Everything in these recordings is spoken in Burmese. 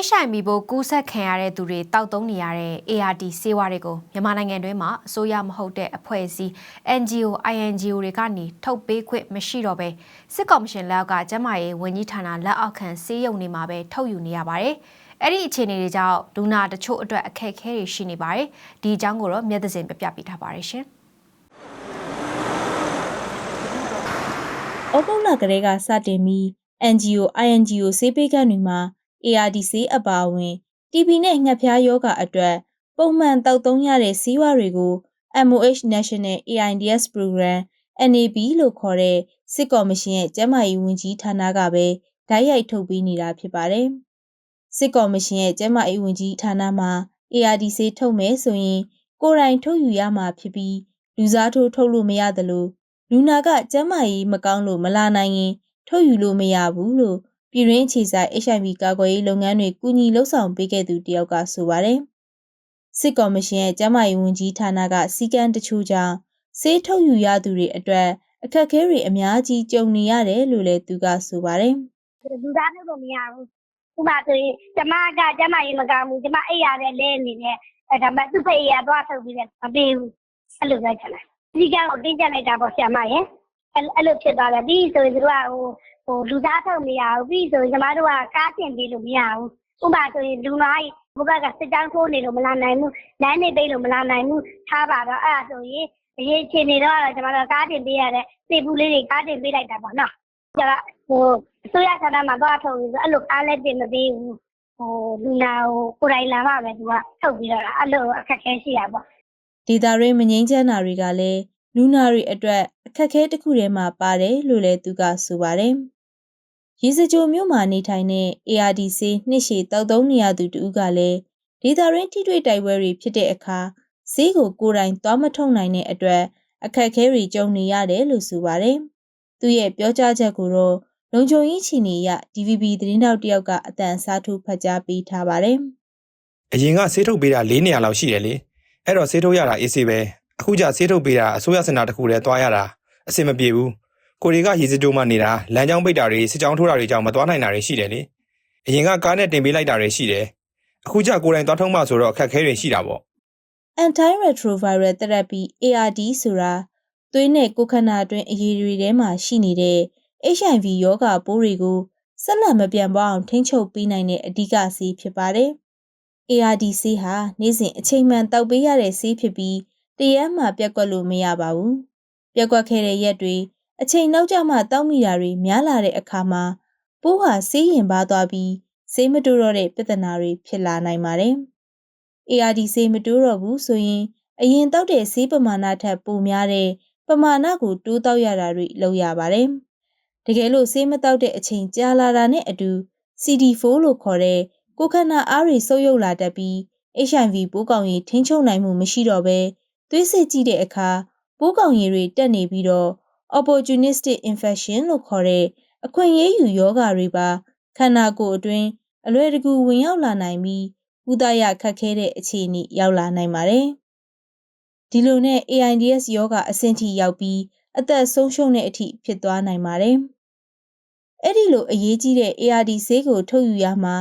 HIV ဘိုးကူးဆက်ခံရတဲ့သူတွေတောက်သုံးနေရတဲ့ ART ဆေးဝါးတွေကိုမြန်မာနိုင်ငံတွင်းမှာအစိုးရမဟုတ်တဲ့အဖွဲ့အစည်း NGO INGO တွေကနေထုတ်ပေးခွင့်မရှိတော့ဘဲစစ်ကော်မရှင်လက်အောက်ကကျန်းမာရေးဝန်ကြီးဌာနလက်အောက်ခံဆေးရုံတွေမှာပဲထုတ်ယူနေရပါတယ်။အဲ့ဒီအခြေအနေတွေကြောင့်ဒူနာတချို့အတွက်အခက်အခဲတွေရှိနေပါတယ်။ဒီအကြောင်းကိုတော့မျက်သစင်ပြပြပေးထားပါတယ်ရှင်။ဩဂုတ်လကလေးကစတင်ပြီး NGO INGO ဆေးပေးကမ်းတွေမှာ ARD ဆေးအပါအဝင် TB နဲ့ငှက်ဖျားယောဂအတွက်ပုံမှန်တောက်သုံးရတဲ့ဆေးဝါးတွေကို MOH National AIDS Program NAP လို့ခေါ်တဲ့စစ်ကော်မရှင်ရဲ့ကျန်းမာရေးဝန်ကြီးဌာနကပဲဓာတ်ရိုက်ထုတ်ပေးနေတာဖြစ်ပါတယ်။စစ်ကော်မရှင်ရဲ့ကျန်းမာရေးဝန်ကြီးဌာနမှာ ARD ဆေးထုတ်မယ်ဆိုရင်ကိုယ်တိုင်ထုတ်ယူရမှာဖြစ်ပြီးလူစားထိုးထုတ်လို့မရသလိုလူနာကကျန်းမာရေးမကောင်းလို့မလာနိုင်ရင်ထုတ်ယူလို့မရဘူးလို့ ပြည်ရင်းအခြေဆိုင် HIV ကာကွယ်ရေးလုပ်ငန်းတွေကူညီလှုပ်ဆောင်ပေးခဲ့သူတယောက်ကဆိုပါတယ်။စစ်ကော်မရှင်ရဲ့ကျန်းမာရေးဝန်ကြီးဌာနကစီကံတချို့ကြောင့်ဆေးထုတ်ယူရသူတွေအတွက်အခက်အခဲတွေအများကြီးကြုံနေရတယ်လို့လည်းသူကဆိုပါတယ်လူသားထုတ်လို့မရဘူးဥပမာဆိုရင်ကျမကကျမရေမကောင်းဘူးကျမအိပ်ရတဲ့လဲနေနဲ့အဲဒါမှသူ့ဖေးရသွားထုတ်ပြီးတယ်မပေးဘူးအဲ့လိုပဲချင်တယ်ဒီကောင်တင်းကြပ်လိုက်တာပေါ့ဆရာမရဲ့ အဲ့အဲ့လိုဖြစ်သွားတယ်ပြီးဆိုရင်သူတို့ကဟိုဟိုလူသားထုတ်မရဘူးပြီးဆိုရင်ကျမတို့ကကားတင်ပေးလို့မရဘူးဥပမာဆိုရင်လူနာကြီးဘုကကစစ်တောင်းထိုးနေလို့မလာနိုင်ဘူးလမ်းနေပေးလို့မလာနိုင်ဘူးထားပါတော့အဲ့ဒါဆိုရင်အရေးချင်းနေတော့ကျမတို့ကားတင်ပေးရတဲ့စေဘူးလေးတွေကားတင်ပေးလိုက်တာပေါ့နော်ကျတော့ဟိုအစိုးရဌာနမှာတော့ထုတ်ပြီးဆိုအဲ့လိုအားလည်းတင်မပေးဘူးဟိုလူနာဟိုကိုယ်တိုင်လာမှပဲသူကထုတ်ပြီးတော့အဲ့လိုအခက်ခဲရှိတာပေါ့။ဒေတာရင်းမငိမ့်ချမ်းတာတွေကလည်း လူနာတွေအတွက်အခက်အခဲတစ်ခုတည်းမှာပါတယ်လို့လည်းသူကဆိုပါတယ်။ရေစကြိုမြို့မှာနေထိုင်တဲ့ ARD ဆေးနှစ်ရှည်တောက်သုံးနေရသူတူကလည်းဒေတာရင်းထိတွေ့တိုက်ပွဲတွေဖြစ်တဲ့အခါဈေးကိုကိုယ်တိုင်သွားမထုတ်နိုင်တဲ့အတွက်အခက်အခဲတွေကြုံနေရတယ်လို့ဆိုပါတယ်။သူရဲ့ပြောကြားချက်ကိုတော့လုံခြုံရေးချီနေရ DVB သတင်းတောက်တယောက်ကအတန်စားထိုးဖတ်ကြားပေးထားပါတယ်။အရင်ကဆေးထုတ်ပေးတာ၄နေရာလောက်ရှိတယ်လေအဲ့တော့ဆေးထုတ်ရတာအေးဆေးပဲ အခုကျဆေးထုတ်ပေးတာအစိုးရစင်တာတစ်ခုတည်းသွားရတာအဆင်မပြေဘူးကိုတွေကရေစကြိုးမှနေတာလမ်းကြောင်းပိတ်တာတွေစစ်ကြောင်းထိုးတာတွေကြောင့်မသွားနိုင်တာတွေရှိတယ်လေအရင်ကကားနဲ့တင်ပေးလိုက်တာတွေရှိတယ်အခုကျကိုယ်တိုင်သွားထုတ်မှဆိုတော့အခက်အခဲတွေရှိတာပေါ့ Antiretroviral therapy ARD ဆိုတာသွေးနဲ့ကိုယ်ခန္ဓာအတွင်းအရည်တွေထဲမှာရှိနေတဲ့ HIV ရောဂါပိုးတွေကိုဆက်လက်မပြန့်ပွားအောင်ထိန်းချုပ်ပေးနိုင်တဲ့အဓိကဆေးဖြစ်ပါတယ်။ ARD ဆေးဟာနေ့စဉ်အချိန်မှန်တောက်ပေးရတဲ့ဆေးဖြစ်ပြီး တရက်မှပြတ်ကွက်လို့မရပါဘူး။ပြတ်ကွက်ခဲ့တဲ့ရက်တွေအချိန်နောက်ကျမှတောက်မိတာတွေများလာတဲ့အခါမှာပိုးဟာဆေးရင်ပါသွားပြီးဆေးမတိုးတော့တဲ့ပြဿနာတွေဖြစ်လာနိုင်ပါတယ်။ ARD ဆေးမတိုးတော့ဘူးဆိုရင်အရင်တောက်တဲ့ဆေးပမာဏထက်ပိုများတဲ့ပမာဏကိုတိုးတောက်ရတာတွေလုပ်ရပါတယ်။တကယ်လို့ဆေးမတောက်တဲ့အချိန်ကြာလာတာနဲ့အတူ CD4 လို့ခေါ်တဲ့ကိုယ်ခန္ဓာအားတွေဆုပ်ယုပ်လာတတ်ပြီး HIV ပိုးကောင်ရည်ထိန်းချုပ်နိုင်မှုမရှိတော့ဘဲ သွေးစစ်ကြည့်တဲ့အခါပိုးကောင်ရည်တွေတက်နေပြီးတော့ opportunistic infection လို့ခေါ်တဲ့အခွင့်အရေးယူယောဂါတွေပါခန္ဓာကိုယ်အတွင်းအလွယ်တကူဝင်ရောက်လာနိုင်ပြီးကုသရခက်ခဲတဲ့အခြေအနေရောက်လာနိုင်ပါတယ်။ဒီလိုနဲ့ AIDS ယောဂအဆင့်ထိရောက်ပြီးအသက်ဆုံးရှုံးတဲ့အထိဖြစ်သွားနိုင်ပါတယ်။အဲ့ဒီလိုအရေးကြီးတဲ့ ARD ဆေးကိုထုတ်ယူရမှာ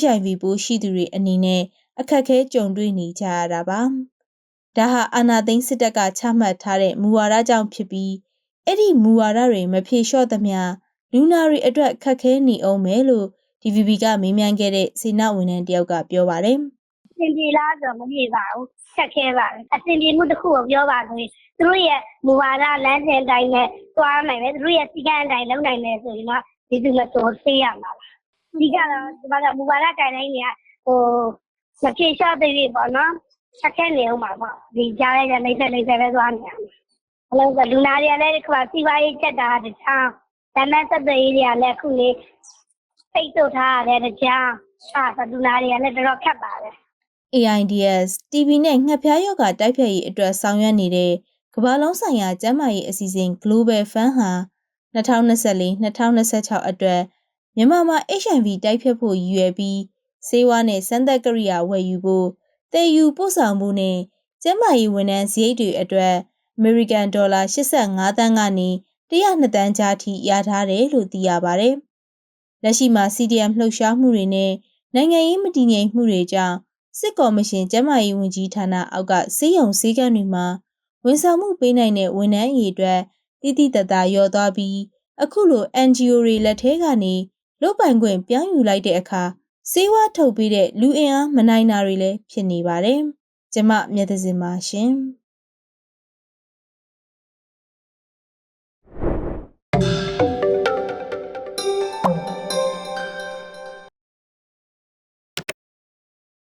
HIV ပိုးရှိသူတွေအနေနဲ့အခက်အခဲကြုံတွေ့နေကြရတာပါ။ ဒါဟာအာနာသိန်းစစ်တပ်ကချမှတ်ထားတဲ့မူဝါဒကြောင့်ဖြစ်ပြီးအဲ့ဒီမူဝါဒတွေမဖြေလျှော့သမျှလူနာတွေအတွက်ခက်ခဲနေအောင်မယ်လို့ DVB ကမေးမြန်းခဲ့တဲ့စေနာဝန်ထမ်းတယောက်ကပြောပါတယ်။အဆင်ပြေလားဆိုတော့မပြေပါဘူးဆက်ခဲပါတယ်အဆင်ပြေမှုတစ်ခုကိုပြောပါဆိုရင်သူတို့ရဲ့မူဝါဒလမ်းစဉ်အတိုင်းနဲ့သွားနိုင်တယ်သူတို့ရဲ့စီကံအတိုင်းလုပ်နိုင်တယ်ဆိုရင်တော့ဒီသူမတော်ဆေးရမှာပါဒီကတော့ဒီမှာမူဝါဒတိုင်တိုင်းတွေကဟိုမဖြေလျှော့သေးဘူးပေါ့နော် ဆက်ခဲနေအောင်ပါပေါ့ဒီကြားရတဲ့နေဆက်နေဆက်ပဲသွားနေရမှာအလုံးကလူနာတွေကလည်းဒီကစီဝါရေးချက်တာတခြားဓမ္မသက်သေတွေကလည်းခုလေစိတ်ထုတ်ထားရတယ်တခြားအာလူနာတွေကလည်းတော်တော်ခက်ပါတယ် AIDS TB နဲ့ငှက်ဖျားရောဂါတိုက်ဖျက်ရေးအတွက်ဆောင်ရွက်နေတဲ့ကမ္ဘာလုံးဆိုင်ရာကျန်းမာရေးအစီအစဉ် Global Fund ဟာ2024-2026အတွက်မြန်မာမှာ HIV တိုက်ဖျက်ဖို့ရည်ရွယ်ပြီးဆေးဝါးနဲ့စမ်းသပ်ကိရိယာဝယ်ယူဖို့ တည်ယူပို့ဆောင်မှုနဲ့ကျန်းမာရေးဝန်ထမ်းစရိတ်တွေအတွက် American Dollar 85တန်းကနေ102တန်းကြားထိရထားတယ်လို့သိရပါတယ်။လက်ရှိမှာ CDM လှုပ်ရှားမှုတွေနဲ့နိုင်ငံရေးမတည်ငြိမ်မှုတွေကြောင့်စစ်ကော်မရှင်ကျန်းမာရေးဝန်ကြီးဌာနအောက်ကစေယုံစည်းကမ်းတွေမှာဝန်ဆောင်မှုပေးနိုင်တဲ့ဝန်ထမ်းအရေအတွက်တိတိတတ်တာလျော့သွားပြီးအခုလို NGO တွေလက်ထဲကနေလုတ်ပိုင်ခွင့်ပြောင်းယူလိုက်တဲ့အခါ စေဝါထုတ်ပေးတဲ့လူအင်အားမနိုင်တာတွေလည်းဖြစ်နေပါတယ်။ကျမမျက်သစင်ပါရှင်။